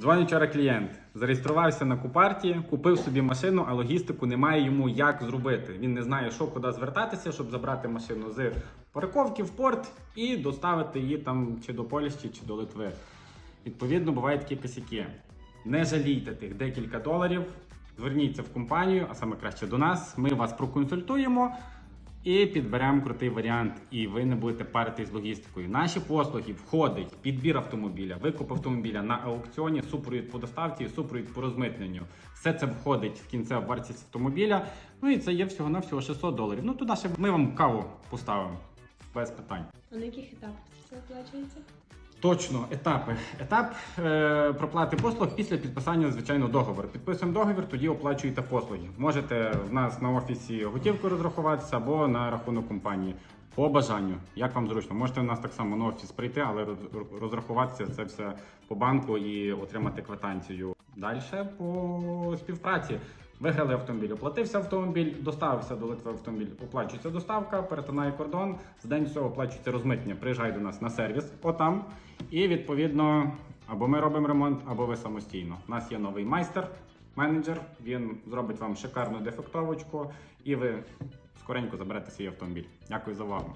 Дзвонить вчора клієнт, зареєструвався на купарті, купив собі машину, а логістику немає йому як зробити. Він не знає, що куди звертатися, щоб забрати машину з парковки в порт і доставити її там чи до Польщі, чи до Литви. Відповідно, бувають такі косяки. Не жалійте тих декілька доларів. Зверніться в компанію, а саме краще до нас. Ми вас проконсультуємо і підберемо крутий варіант, і ви не будете паритись з логістикою. Наші послуги входить підбір автомобіля, викуп автомобіля на аукціоні, супровід по доставці супровід по розмитненню. Все це входить в кінцеву вартість автомобіля. Ну і це є всього на всього 600 доларів. Ну туди ще ми вам каву поставимо без питань. А на яких етапах це оплачується? Точно, етапи. Етап е, проплати послуг після підписання звичайно договору. Підписуємо договір, тоді оплачуєте послуги. Можете в нас на офісі готівку розрахуватися або на рахунок компанії. По бажанню, як вам зручно, можете в нас так само на офіс прийти, але роз- розрахуватися це все по банку і отримати квитанцію. Далі по співпраці. Виграли автомобіль, оплатився автомобіль, доставився до Литви автомобіль, оплачується доставка, перетинає кордон. З день всього оплачується розмитнення. Приїжджай до нас на сервіс, отам. І відповідно або ми робимо ремонт, або ви самостійно. У нас є новий майстер, менеджер. Він зробить вам шикарну дефектовочку, і ви скоренько заберете свій автомобіль. Дякую за увагу.